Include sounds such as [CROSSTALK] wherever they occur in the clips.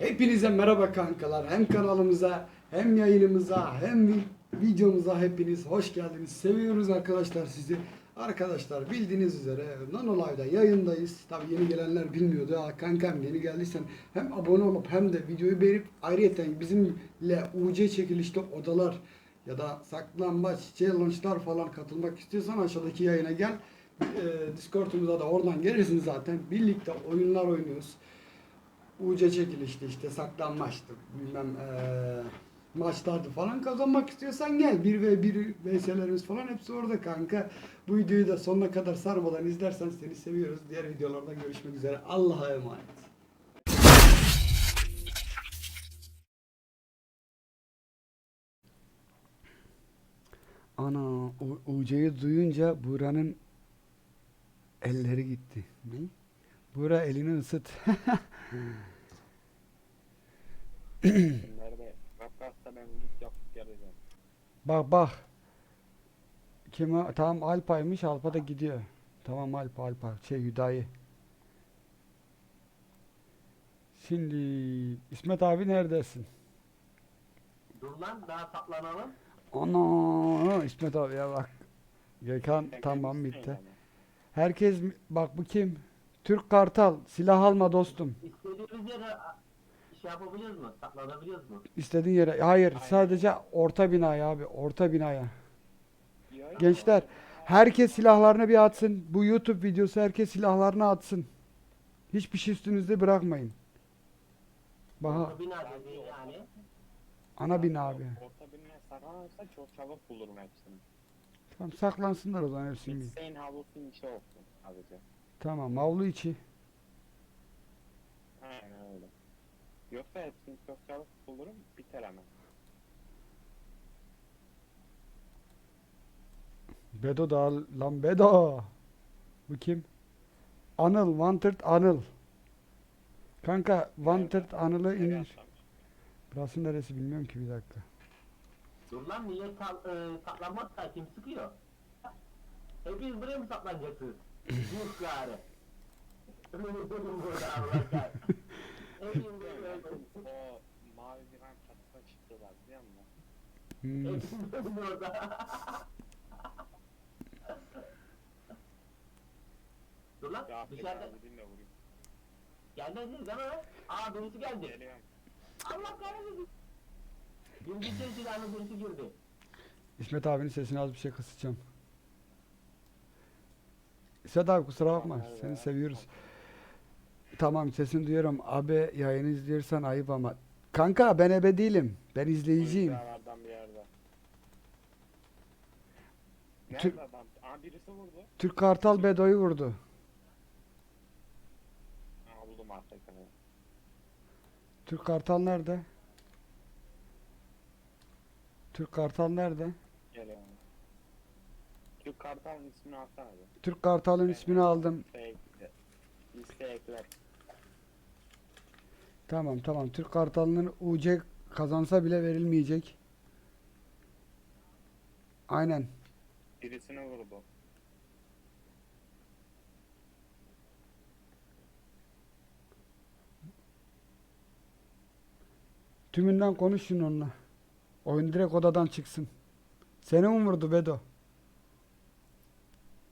Hepinize merhaba kankalar. Hem kanalımıza hem yayınımıza hem vi- videomuza hepiniz hoş geldiniz. Seviyoruz arkadaşlar sizi. Arkadaşlar bildiğiniz üzere Nanolive'da yayındayız. Tabi yeni gelenler bilmiyordu. Ha, kankam yeni geldiysen hem abone olup hem de videoyu beğenip ayrıyeten bizimle UC çekilişte odalar ya da saklambaç, challenge'lar falan katılmak istiyorsan aşağıdaki yayına gel. Ee, Discord'umuza da oradan gelirsin zaten. Birlikte oyunlar oynuyoruz. UC çekilişti işte saklanmaçtı bilmem eee maçlardı falan kazanmak istiyorsan gel 1 ve 1 VS'lerimiz falan hepsi orada kanka. Bu videoyu da sonuna kadar sarmadan izlersen seni seviyoruz. Diğer videolarda görüşmek üzere. Allah'a emanet. Ana UC'yi duyunca Buğra'nın elleri gitti. Ne? Buğra elini ısıt. [LAUGHS] Nerede? Kafkas'ta ben git yapıp geleceğim. Bak bak. Kim o? Tamam Alpa'ymış. Alpa da gidiyor. Tamam Alpa Alpa. Şey Hüdayi. Şimdi İsmet abi neredesin? Dur lan daha saklanalım. Ana İsmet abi ya bak. Gökhan Sen tamam bitti. yani. Herkes bak bu kim? Türk Kartal. Silah alma dostum. İstediğimiz yere şey yapabiliyoruz mu? Saklanabiliyoruz mu? İstediğin yere. Hayır sadece orta binaya abi. Orta binaya. Ya, Gençler herkes silahlarını bir atsın. Bu YouTube videosu herkes silahlarını atsın. Hiçbir şey üstünüzde bırakmayın. Baha Orta Bina dediğin yani. ana bina abi. Orta binaya saklanırsa çok çabuk bulurum hepsini. Tamam saklansınlar o zaman hepsini. bir. Hüseyin havlusunun içi olsun sadece. Tamam avlu içi. Aynen öyle. Yoksa hepsini çok çabuk bulurum biter hemen. Bedo da lan Bedo. Bu kim? Anıl, Wanted Anıl. Kanka Wanted Anıl'ı Nereye indir. atlamış? Burası neresi bilmiyorum ki bir dakika. Dur lan millet sal- e, saklanmazsa kim sıkıyor? Hepiniz buraya mı saklanacaksınız? [LAUGHS] Yuh gari. [LAUGHS] Buraya [LAUGHS] Mavi bir an çatısına çıktılar biliyor musun? Hmm. Dur lan Ya dışarıda. abi dinle. Geldiniz değil mi? Aa birisi geldi. Allah kahretsin. Bilgisayar silahlı birisi girdi. İsmet abinin sesini az bir şey kısacağım. İsmet abi kusura bakma. Tamam, Seni seviyoruz. Tamam sesini duyuyorum. Abi yayını izliyorsan ayıp ama. Kanka ben ebe değilim. Ben izleyiciyim. Bilgisayarlardan bir yerde. Adam? Aa birisi vurdu. Türk Kartal Bedo'yu vurdu. Aa buldum arkasını. Türk Kartal nerede? Türk Kartal nerede? Geliyorum. Türk Kartal'ın ismini alsana bir. Türk Kartal'ın ismini aldım. Listeye ekle. Listeye ekler. Tamam tamam. Türk Kartal'ın UC kazansa bile verilmeyecek. Aynen. Birisini vurdu. Tümünden konuşun onunla. Oyun direkt odadan çıksın. Seni mi vurdu Bedo?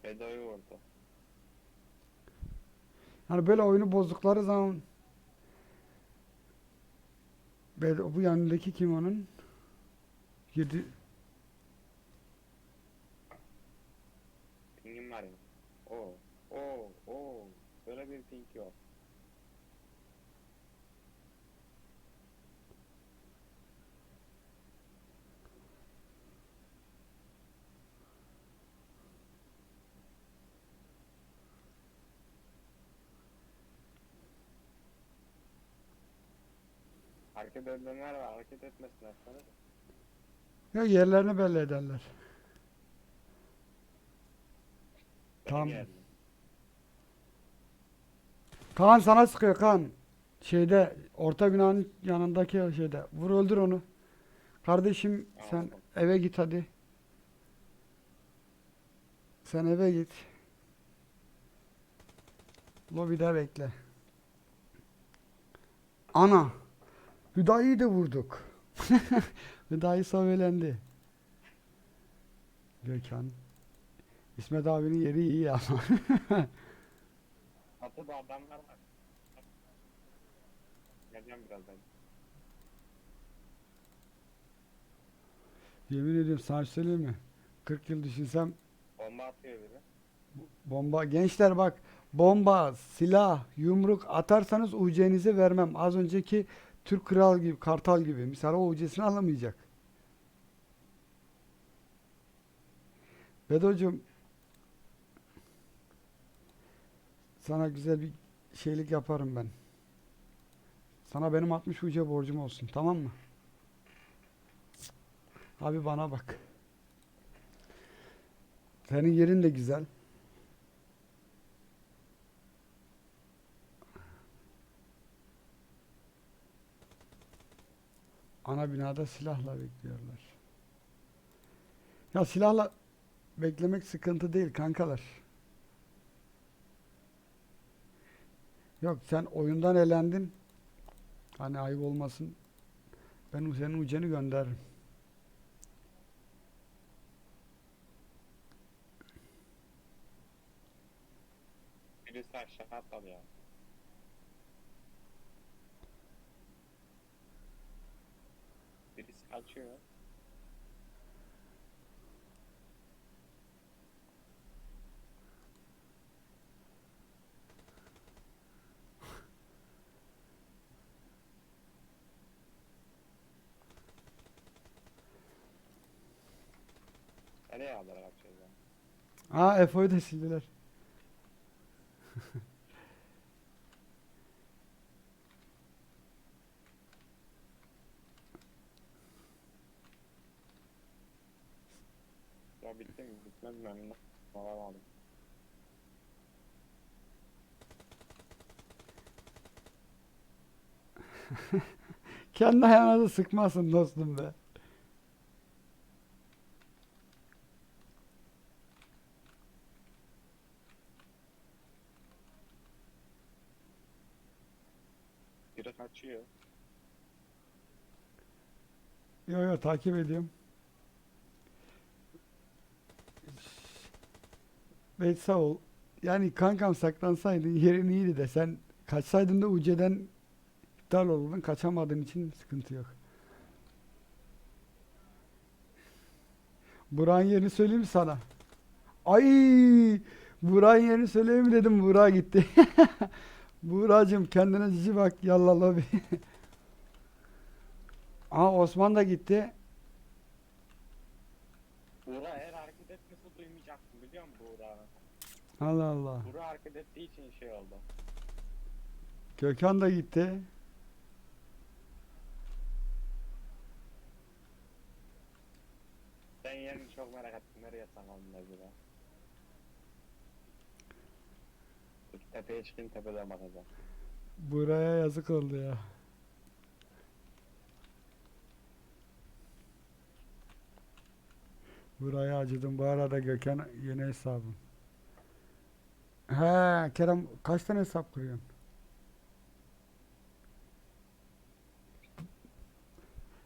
Bedo'yu vurdu. Hani böyle oyunu bozdukları zaman Bedo, bu yanındaki kim onun? Girdi. Pingim var ya. Oo. Oo. Oo. Böyle bir ping yok. Hareket edenler var, hareket etmesinler sana. da. Ya yerlerini belli ederler. Tamam. geldim. Kaan sana sıkıyor Kaan. Şeyde orta binanın yanındaki şeyde. Vur öldür onu. Kardeşim sen eve git hadi. Sen eve git. Lobide bekle. Ana. Hüdayi'yi de vurduk. [LAUGHS] Hüdayi savelendi. Gökhan. İsmet abinin yeri iyi ama. Çatıda [LAUGHS] adamlar var. Geleceğim birazdan. Yemin ediyorum sana şey söyleyeyim mi? 40 yıl düşünsem Bomba atıyor biri. bomba gençler bak bomba, silah, yumruk atarsanız UC'nizi vermem. Az önceki Türk Kral gibi, Kartal gibi. Mesela o UC'sini alamayacak. Bedocuğum sana güzel bir şeylik yaparım ben. Sana benim 60 UC borcum olsun tamam mı? Abi bana bak. Senin yerin de güzel. Ana binada silahla bekliyorlar. Ya silahla beklemek sıkıntı değil kankalar. Yok sen oyundan elendin. Hani ayıp olmasın. Ben senin ucunu gönderirim. Birisi aşağı atladı. Birisi kaçıyor. [LAUGHS] Nereye aldılar ya? Aa Efo'yu da sildiler. Ya alamadım. [LAUGHS] Kendi ayağına da sıkmasın dostum be. Biri kaçıyor. Yo yo takip ediyorum. Bey sağ ol. Yani kankam saklansaydın yerin iyiydi de sen kaçsaydın da UC'den iptal olurdun. Kaçamadığın için sıkıntı yok. Burak'ın yerini söyleyeyim mi sana? Ay! Burak'ın yerini söyleyeyim mi dedim. Burak gitti. [LAUGHS] Burak'cığım kendine cici bak. Yallah lobi. [LAUGHS] Aa Osman da gitti. Eğer hareket etmesi duymayacaktım biliyor musun Buğra? Allah Allah. Buğra hareket ettiği için şey oldu. Gökhan da gitti. Ben yerini çok merak ettim. Nereye saklandın acaba? Tepeye çıkayım tepeden bakacağım. Buraya yazık oldu ya. Buraya acıdım. Bu arada Gökhan yeni hesabım. He Kerem kaç tane hesap kuruyorsun?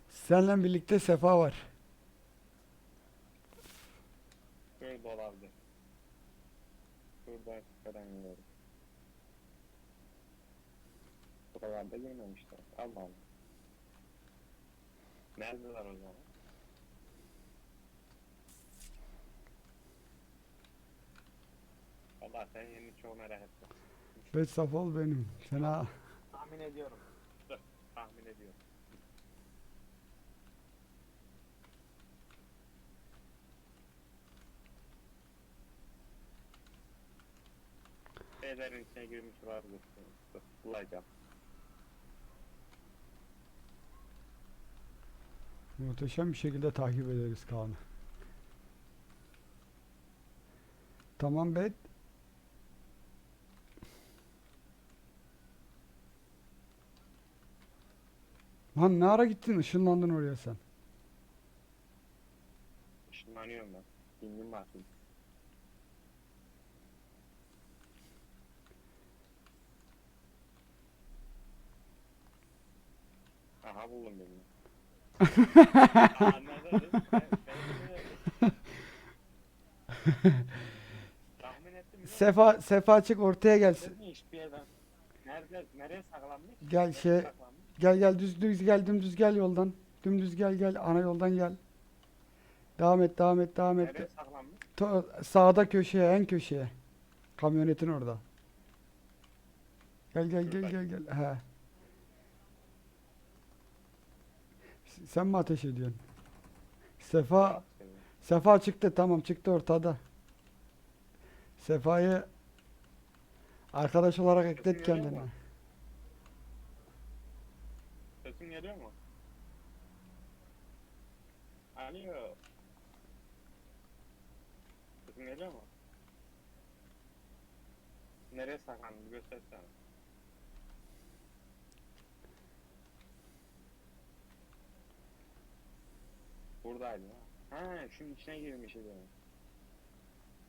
Seninle birlikte Sefa var. Şurada olabilir. Şurada göremiyorum. Buralarda girmemişler. Allah Allah. Neredeler o zaman? Valla sen yerini çok merak ettim. Ve Safol benim. Fena. Tahmin ediyorum. Dur, tahmin ediyorum. Şeylerin içine girmiş vardır. Dur, bulacağım. Muhteşem bir şekilde takip ederiz Kaan'ı. Tamam bet. Lan ne ara gittin? Işınlandın oraya sen. Işınlanıyorum ben. Var. Ha Aha buldum birini. [LAUGHS] Anladınız. Ben- ben bunu- Tahmin ettim mi? Sefa Sefa çık ortaya gelsin. Dedim hiçbir yerden. Nerede, nereye saklanmış? Gel Nereye şey- saklanmış? Gel gel düz düz gel dümdüz gel yoldan. Dümdüz gel gel ana yoldan gel. Devam et devam et devam et. Nereye saklanmış? To- sağda köşeye en köşeye. Kamyonetin orada. Gel gel gel gel gel. He. S- Sen mi ateş ediyorsun? Sefa Sefa çıktı tamam çıktı ortada. Sefa'yı arkadaş olarak eklet kendine. Mu? Sesim geliyor mu? Alo. Sesim geliyor mu? Nereye saklandın? Göstersene. Buradaydı ha. Ha, şunun içine girmiş idi.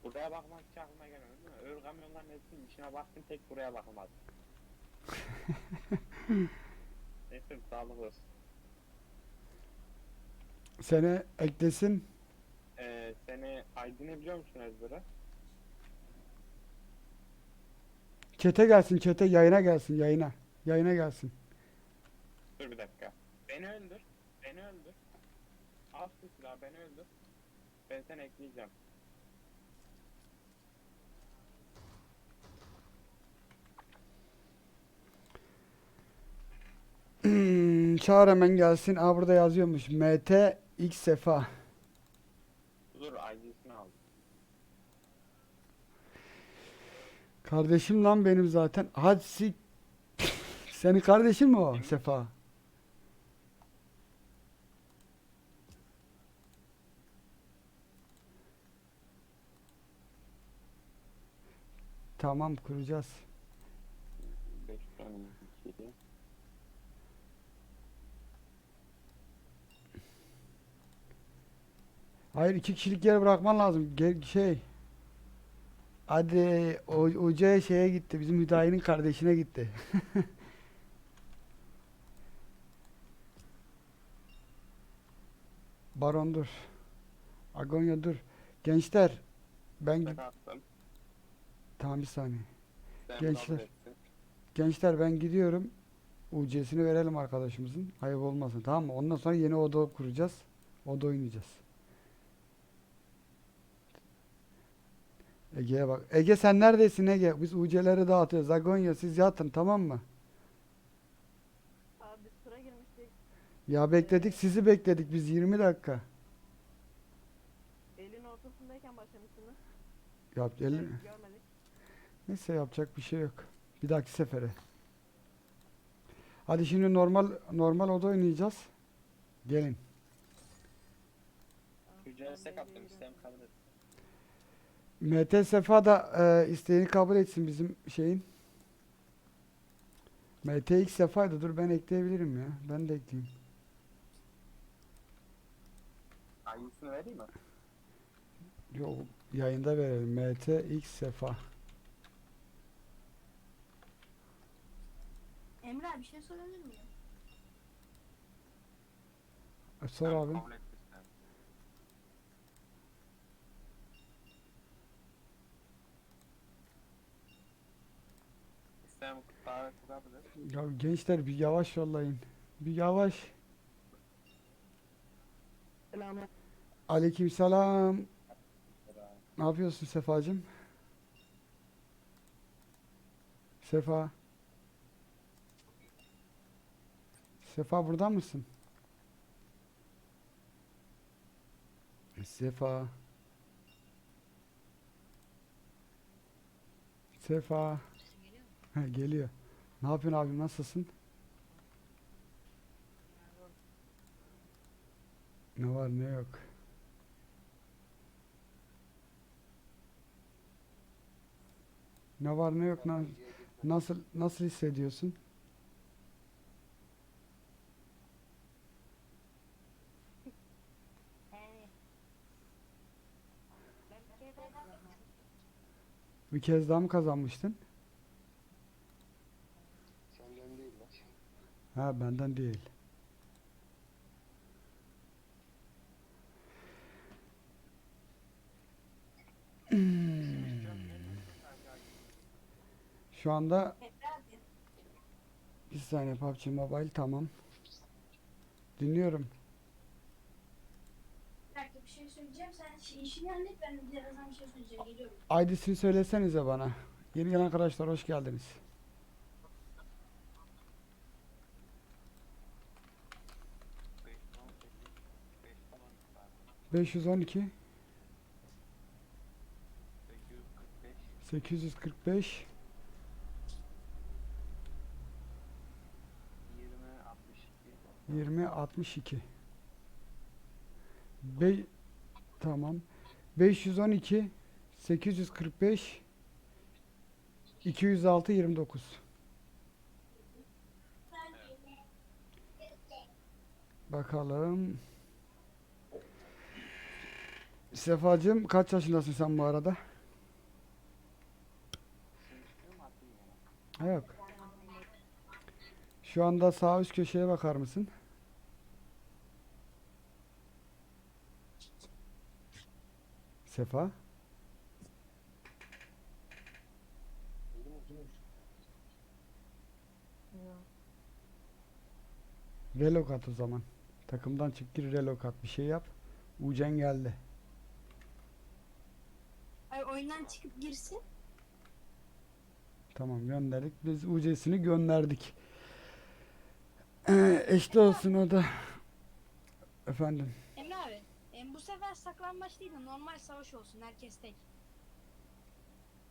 Buraya bakmak hiç aklıma gelmedi değil mi? Öyle kamyonların hepsinin içine baktım tek buraya bakamadım. [LAUGHS] Neyse sağlık olsun. Seni eklesin. Ee, seni Aydın'ı biliyor musun ezbere? Çete gelsin çete yayına gelsin yayına. Yayına gelsin. Dur bir dakika. Beni öldür. Beni öldür. Al şu silahı beni öldür. Ben seni ekleyeceğim. Hmm, çağır hemen gelsin. Aa burada yazıyormuş. MT X Sefa. Dur ID'sini al. Kardeşim lan benim zaten. Hadi sik. [LAUGHS] Senin kardeşin mi o? Sefa? Tamam kuracağız. 5 tane Hayır iki kişilik yer bırakman lazım. Gel, şey. Hadi o hocaya şeye gitti. Bizim Hüdayi'nin kardeşine gitti. [LAUGHS] Baron dur. Agonya dur. Gençler ben attım. tamam bir saniye. Sen Gençler. Gençler ben gidiyorum. UC'sini verelim arkadaşımızın. Ayıp olmasın tamam mı? Ondan sonra yeni oda kuracağız. Oda oynayacağız. Ege'ye bak. Ege sen neredesin Ege? Biz UC'leri dağıtıyoruz. Zagonya siz yatın tamam mı? Abi sıra girmiştik. Ya bekledik sizi bekledik biz 20 dakika. Elin ortasındayken başlamışsınız. Yap, elli- Görmedik. Neyse yapacak bir şey yok. Bir dahaki sefere. Hadi şimdi normal normal oda oynayacağız. Gelin. Attım geliyorum. isteğimi kabul et. MT Sefa da e, isteğini kabul etsin bizim şeyin. MTX Sefa'ydı. Dur ben ekleyebilirim ya. Ben de ekleyeyim. ID'sini vereyim mi? Yok yayında verelim. MTX Sefa. Emre abi bir şey sorabilir miyim? E, sor abi. kabul davet. Ya gençler bir yavaş yollayın. Bir yavaş. Selamlar. Aleykümselam. Ne yapıyorsun Sefacığım? Sefa. Sefa burada mısın? Sefa. Sefa. Ha, geliyor. Ne yapıyorsun abi nasılsın? Ne var ne yok. Ne var ne yok na- nasıl nasıl hissediyorsun? Bir kez daha mı kazanmıştın? Ha benden değil. Hmm. Şu anda bir saniye PUBG Mobile tamam. Dinliyorum. Bir bir şey söyleyeceğim. Sen işini hallet ben birazdan bir şey söyleyeceğim. Geliyorum. ID'sini söylesenize bana. Yeni gelen arkadaşlar hoş geldiniz. 512 Sekiz yüz kırk beş, 845 yirmi altmış iki. 20 62 Be tamam 512 845 206 29 Bakalım Sefacığım kaç yaşındasın sen bu arada? Yana? Yok. Şu anda sağ üst köşeye bakar mısın? Sefa. Relok at o zaman. Takımdan çık gir relok at. Bir şey yap. Ucen geldi. Oyundan çıkıp girsin. Tamam gönderdik. Biz UC'sini gönderdik. Ee, eşli olsun o da. Efendim. Emre abi. em, bu sefer saklambaç değil de normal savaş olsun. Herkes tek.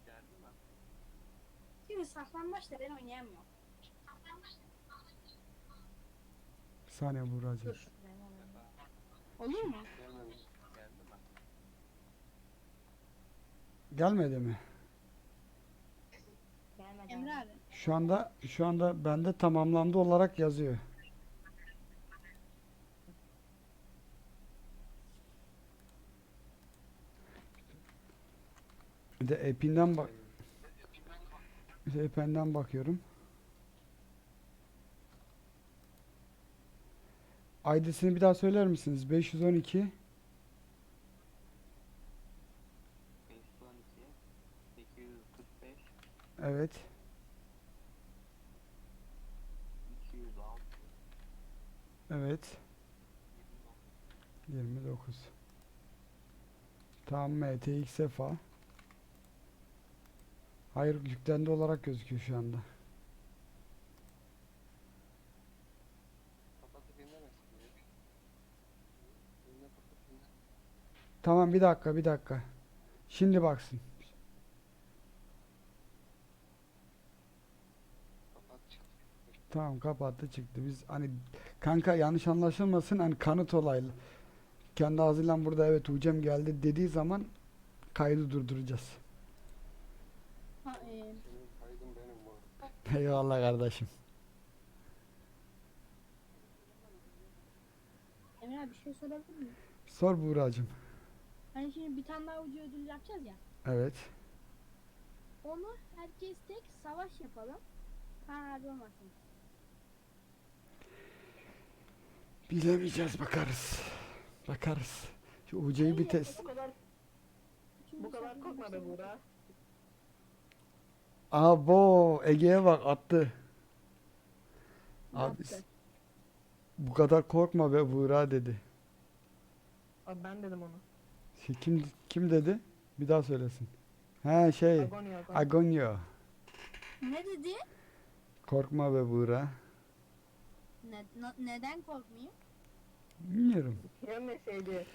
Geldi mi? Şimdi saklambaç da ben oynayamıyorum. Bir saniye Buğra'cığım. Olur mu? Geldi mi? Gelmedi mi? Emre abi. Şu anda şu anda bende tamamlandı olarak yazıyor. Bir de app'inden bak. Bir de app'inden bakıyorum. ID'sini bir daha söyler misiniz? 512 evet. iki yüz altı. Evet. yirmi dokuz. 29. Tamam MTX sefa. Hayır yüklendi olarak gözüküyor şu anda. Tamam bir dakika bir dakika. Şimdi baksın. Kapat çık. Tamam kapattı çıktı. Biz hani kanka yanlış anlaşılmasın hani kanıt olaylı. Kendi ağzıyla burada evet Ucem geldi dediği zaman kaydı durduracağız. Ha, bu. Eyvallah kardeşim. Emre abi bir şey sorabilir miyim? Sor Buğra'cığım. Hani şimdi bir tane daha ucu ödül yapacağız ya. Evet. Onu herkes tek savaş yapalım. Kaan abi olmasın. Bilemeyeceğiz bakarız. Bakarız. Şu UC'yi bir test. Bu kadar bu kadar korkma be. Buğra. Abo Ege'ye bak attı. Ne Abi yaptı? bu kadar korkma be Buğra dedi. Abi ben dedim onu. Şey, kim kim dedi? Bir daha söylesin. He şey Agonya Agonya. Agonyo. Ne dedi? Korkma be Buğra. Ne, na- neden korkmayayım? Bilmiyorum. Yemeseydi.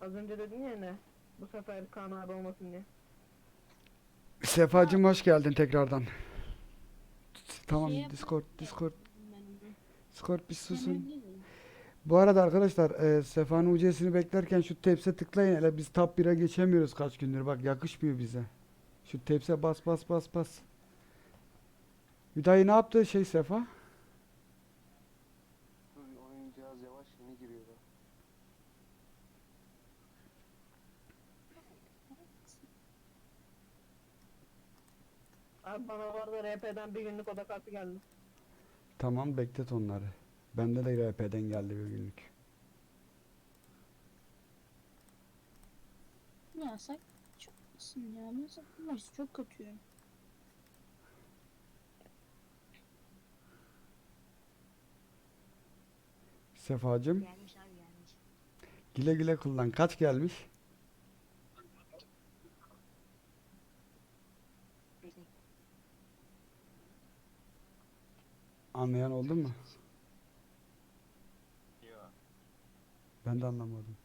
Az önce dedin ya ne? Bu sefer Kaan abi olmasın diye. Sefacım hoş geldin tekrardan. Tamam Şey yap- Discord Discord Discord bir susun. Bu arada arkadaşlar e, Sefa'nın UC'sini beklerken şu tepse tıklayın. Hele biz top 1'e geçemiyoruz kaç gündür. Bak yakışmıyor bize. Şu tepse bas bas bas bas. Hüdayi ne yaptı şey Sefa? Bana bu arada RP'den bir günlük oda kartı geldi. Tamam beklet onları. Bende de RP'den geldi bir günlük. Ne yapsak? Çok iyisin ya. Ne yapsak? Bunlar çok kötü. ya. Sefacım Gelmiş abi gelmiş. güle güle kullan. Kaç gelmiş? Anlayan oldu mu? Yok. Ben de anlamadım.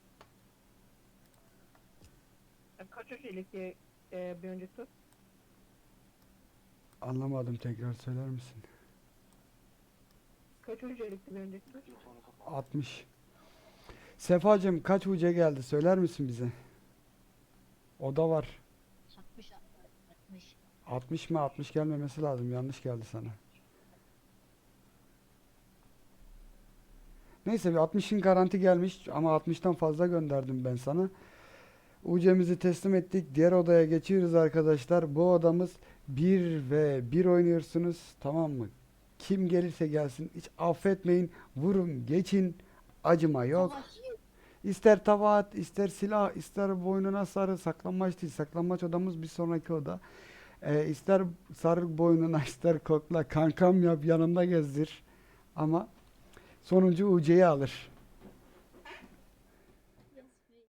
Kaç hücrelik diye e, bir önceki tur? Anlamadım tekrar söyler misin? Kaç hücrelikti bir önceki tur? 60. Sefacım kaç UC geldi söyler misin bize? O da var. 60 60. 60 mı? 60 gelmemesi lazım. Yanlış geldi sana. Neyse bir 60'ın garanti gelmiş ama 60'tan fazla gönderdim ben sana. UC'mizi teslim ettik. Diğer odaya geçiyoruz arkadaşlar. Bu odamız 1 ve 1 oynuyorsunuz. Tamam mı? Kim gelirse gelsin. Hiç affetmeyin. Vurun, geçin. Acıma yok. İster tava at, ister silah, ister boynuna sarı. Saklanmaç değil. Saklanmaç odamız bir sonraki oda. Ee, ister sarı boynuna, [LAUGHS] ister kokla. Kankam yap, yanında gezdir. Ama sonuncu UC'yi alır.